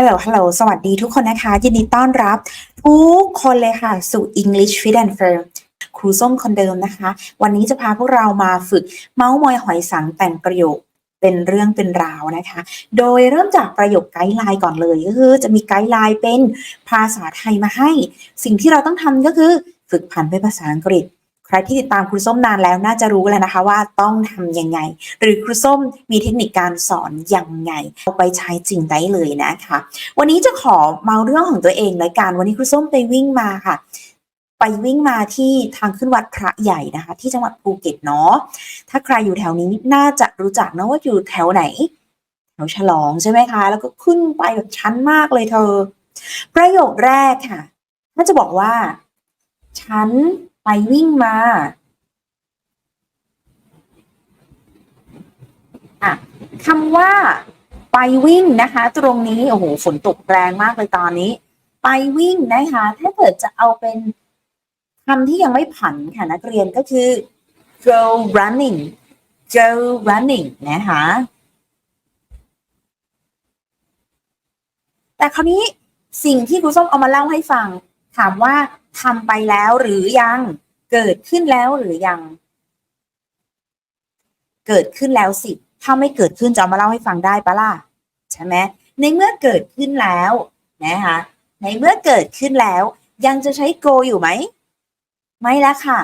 ฮัลโหล ฮัลโหล สวัสดีทุกคนนะคะ ยินดีต้อนรับ ทุกคนเลยค่ะ สู่ English Fit and Firm ครูส้มคนเดิมนะคะ วันนี้จะพาพวกเรามาฝึกเมาส์มอยหอยสังแต่งประโยคเป็นเรื่องเป็นราวนะคะ โดยเริ่มจากประโยคไกด์ไลน์ก่อนเลยก็คือจะมีไกด์ไลน์เป็นภาษาไทยมาให้ สิ่งที่เราต้องทำก็คือฝึกผันเป็นภาษาอังกฤษ ใครที่ติดตามครูส้มนานแล้วน่าจะรู้แล้วนะคะว่าต้องทำยังไง หรือครูส้มมีเทคนิคการสอนยังไงเอาไปใช้จริงได้เลยนะคะ วันนี้จะขอเมาเรื่องของตัวเองและกันวันนี้ครูส้มไปวิ่งมาค่ะ ไปวิ่งมาที่ทางขึ้นวัดพระใหญ่นะคะ ที่จังหวัดภูเก็ตเนาะถ้าใครอยู่แถวนี้น่าจะรู้จักนะว่าอยู่แถวไหนแถวฉลองใช่ไหมคะ แล้วก็ขึ้นไปแบบชั้นมากเลยเธอ ประโยคแรกค่ะน่าจะบอกว่า ฉัน ไปวิ่งมาอะคำว่า ไปวิ่งนะคะ ตรงนี้โอ้โหฝนตกแรงมากเลยตอนนี้ ไปวิ่งนะคะ ถ้าเกิดจะเอาเป็นคำที่ยังไม่ผันค่ะนักเรียนก็คือ go running go running นะคะแต่คราวนี้สิ่งที่ครูส้มเอามาเล่าให้ฟัง ถามว่าทำไปแล้วหรือยังเกิดขึ้นแล้วหรือยัง เกิดขึ้นแล้วสิ ถ้าไม่เกิดขึ้นจะมาเล่าให้ฟังได้ปะล่ะใช่ไหมในเมื่อเกิดขึ้นแล้วนะคะในเมื่อเกิดขึ้นแล้ว ยังจะใช้ go อยู่ไหม ไม่ละค่ะ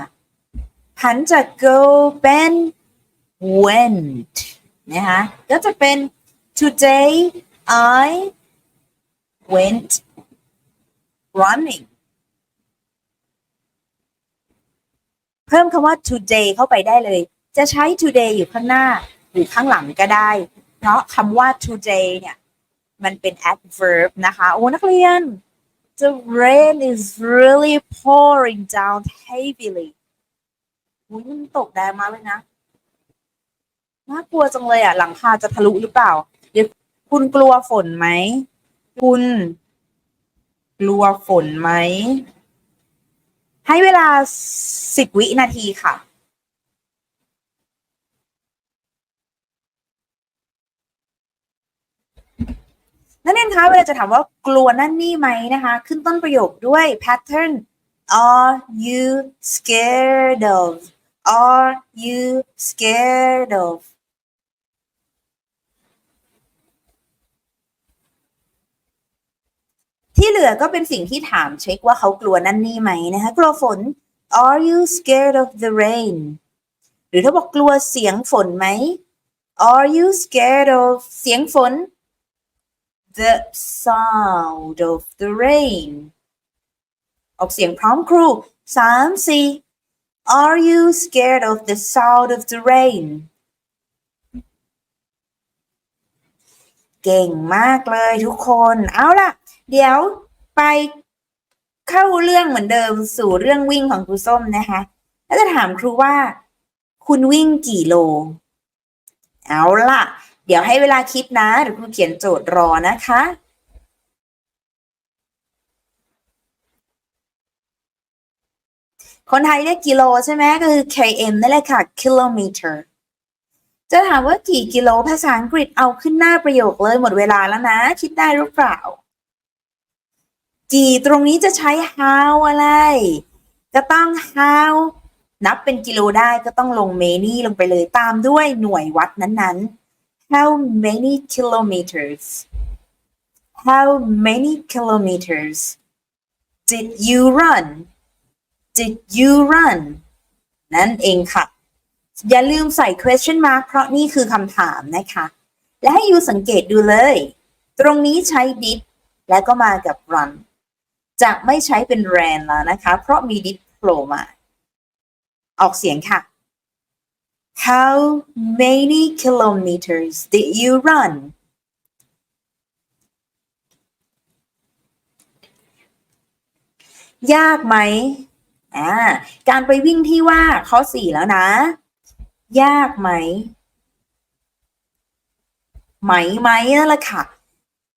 ผันจาก go เป็น went นะคะก็จะเป็น today I went running เพิ่มคำว่า today เข้าไปได้เลย จะใช้ today อยู่ข้างหน้าหรือข้างหลังก็ได้ เพราะคำว่า today เนี่ยมันเป็น adverb นะคะ โอ้นักเรียน the rain is really pouring down heavily อุ้ยมันตกแรงมาเลยนะ น่ากลัวจังเลยอะ หลังคาจะทะลุหรือเปล่า เดี๋ยวคุณกลัวฝนไหม คุณ กลัวฝนไหม ให้เวลาสิบวินาทีค่ะ นั่นเองคะเวลาจะถามว่ากลัวนั่นนี่ไหมนะคะ ขึ้นต้นประโยคด้วย pattern are you scared of are you scared of ที่เหลือก็เป็นสิ่งที่ถามเช็คว่าเขากลัวนั่นนี่ไหมนะคะ กลัวฝน Are you scared of the rain หรือถ้าบอกกลัวเสียงฝนไหม Are you scared of เสียงฝน The sound of the rain ออกเสียงพร้อมครูสามสี่ Are you scared of the sound of the rain เก่งมากเลยทุกคน เอาล่ะ เดี๋ยวไปเข้าเรื่องเหมือนเดิมสู่เรื่องวิ่งของครูส้มนะคะ แล้วจะถามครูว่า คุณวิ่งกี่โล เอาล่ะ เดี๋ยวให้เวลาคิดนะเดี๋ยวครูเขียนโจทย์รอนะคะคนไทยเรียกกิโลใช่ไหมก็คือ km นั่นแหละค่ะ kilometer จะถามว่ากี่กิโลภาษาอังกฤษเอาขึ้นหน้าประโยคเลยหมดเวลาแล้วนะ คิดได้หรือเปล่า กี่ตรงนี้จะใช้ how อะไร ก็ต้อง how นับเป็นกิโลได้ก็ต้องลง many ลงไปเลยตามด้วยหน่วยวัดนั้นๆ how many kilometers how many kilometers did you run did you run นั่นเองค่ะ อย่าลืมใส่ question mark เพราะนี่คือคำถามนะคะ และให้ยูสังเกตดูเลย ตรงนี้ใช้ did แล้วก็มากับ run จะไม่ใช้เป็น ran แล้วนะคะ เพราะมี did โผล่มา ออกเสียงค่ะ How many kilometers did you run ยากไหมอ่าการไปวิ่งที่ว่าข้อสี่แล้วนะ ยากไหม ไหมไหมนั่นแหละค่ะ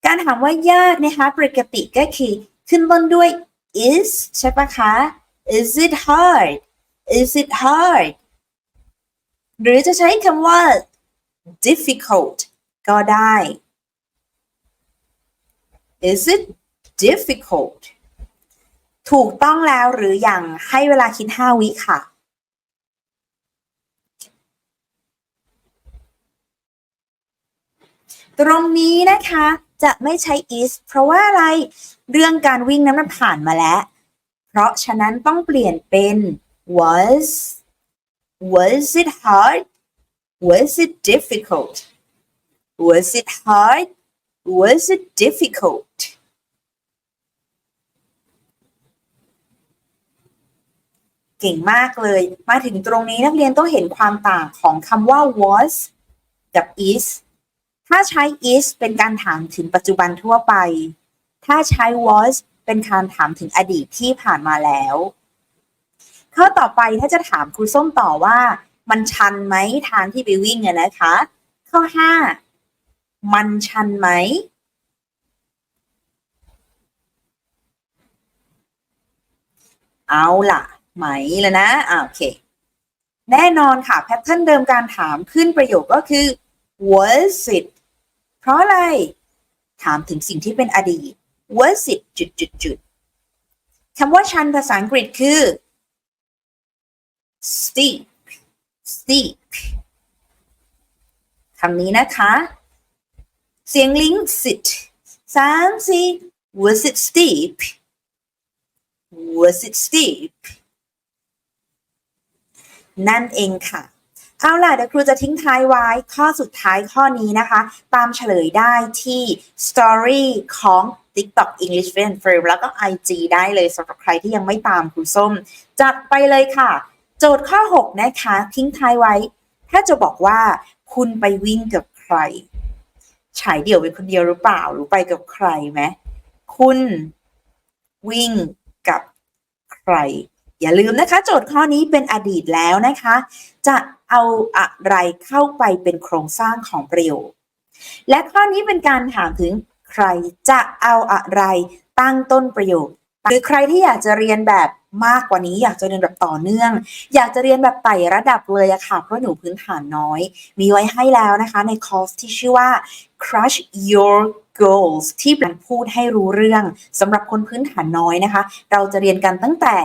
การถามว่ายากนะคะ ปกติก็คือ ขึ้นต้นด้วย is ใช่ปะคะ is it hard is it hard หรือจะใช้คำว่า difficult ก็ได้ is it difficult ถูกต้องแล้วหรืออยังให้เวลาคิด 5 วิค่ะ ตรงนี้นะคะจะไม่ใช้ is เพราะว่าอะไรเรื่องการวิ่งนั้นมันผ่านมาแล้ว เพราะฉะนั้นต้องเปลี่ยนเป็น was was it hard was it difficult was it hard was it difficult เก่งมากเลย มาถึงตรงนี้นักเรียนต้องเห็นความต่างของคำว่า was กับ is ถ้าใช้ is เป็นการถามถึงปัจจุบันทั่วไป ถ้าใช้ was เป็นการถามถึงอดีตที่ผ่านมาแล้วข้อต่อไปถ้าจะถามครูส้มต่อว่า มันชันไหมทางที่ไปวิ่งอะนะคะ ข้อ5มันชันไหมเอาล่ะ ไหมแล้วนะอ่าโอเค แน่นอนค่ะ แพทเทิร์นเดิมการถามขึ้นประโยคก็คือ was it ราะอะไร ถามถึงสิ่งที่เป็นอดีต was it จุดจุดจุดคำว่าชันภาษาอังกฤษคือ steep steep คำนี้นะคะ เสียงลิง sit สามสี่ was it steep was it steep นั่นเองค่ะ เอาล่ะเดี๋ยวครูจะทิ้งท้ายไว้ข้อสุดท้ายข้อนี้นะคะ ตามเฉลยได้ที่ Story ของ TikTok English Friend Frame แล้วก็ IG ได้เลยสำหรับใครที่ยังไม่ตามครูส้ม จัดไปเลยค่ะ โจทย์ข้อ 6 นะคะ ทิ้งท้ายไว้ ถ้าจะบอกว่าคุณไปวิ่งกับใครฉายเดี่ยวเป็นคนเดียวหรือเปล่าหรือไปกับใครไหมคุณวิ่งกับใคร อย่าลืมนะคะ โจทย์ข้อนี้เป็นอดีตแล้วนะคะ จะ เอาอะไรเข้าไปเป็นโครงสร้างของประโยค และข้อนี้เป็นการถามถึงใครจะเอาอะไรตั้งต้นประโยค หรือใครที่อยากจะเรียนแบบมากกว่านี้อยากจะเรียนแบบต่อเนื่อง อยากจะเรียนแบบไต่ระดับเลยอะค่ะ เพราะหนูพื้นฐานน้อย มีไว้ให้แล้วนะคะในคอร์สที่ชื่อว่า crush your goals ที่เป็นพูดให้รู้เรื่องสำหรับคนพื้นฐานน้อยนะคะ เราจะเรียนกันตั้งแต่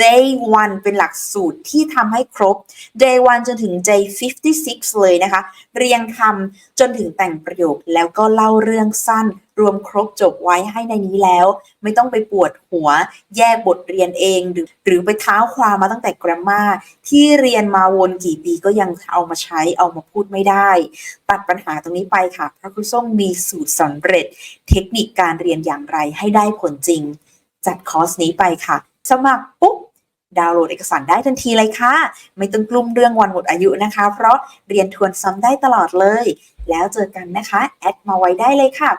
day 1 เป็นหลักสูตรที่ทำให้ครบ day 1 จนถึง day 56 เลยนะคะ เรียงคำจนถึงแต่งประโยคแล้วก็เล่าเรื่องสั้น รวมครบจบไว้ให้ในนี้แล้ว ไม่ต้องไปปวดหัว แยกบทเรียนเองหรือหรือไปเท้าความมาตั้งแต่ grammar ที่เรียนมาวนกี่ปีก็ยังเอามาใช้เอามาพูดไม่ได้ ตัดปัญหาตรงนี้ไปค่ะเพราะครูส้มมีสูตรสำเร็จ เทคนิคการเรียนอย่างไรให้ได้ผลจริง จัดคอร์สนี้ไปค่ะ สมัครปุ๊บดาวน์โหลดเอกสารได้ทันทีเลยค่ะ ไม่ต้องกลุ้มเรื่องวันหมดอายุนะคะ เพราะเรียนทวนซ้ำได้ตลอดเลย แล้วเจอกันนะคะ แอดมาไว้ได้เลยค่ะ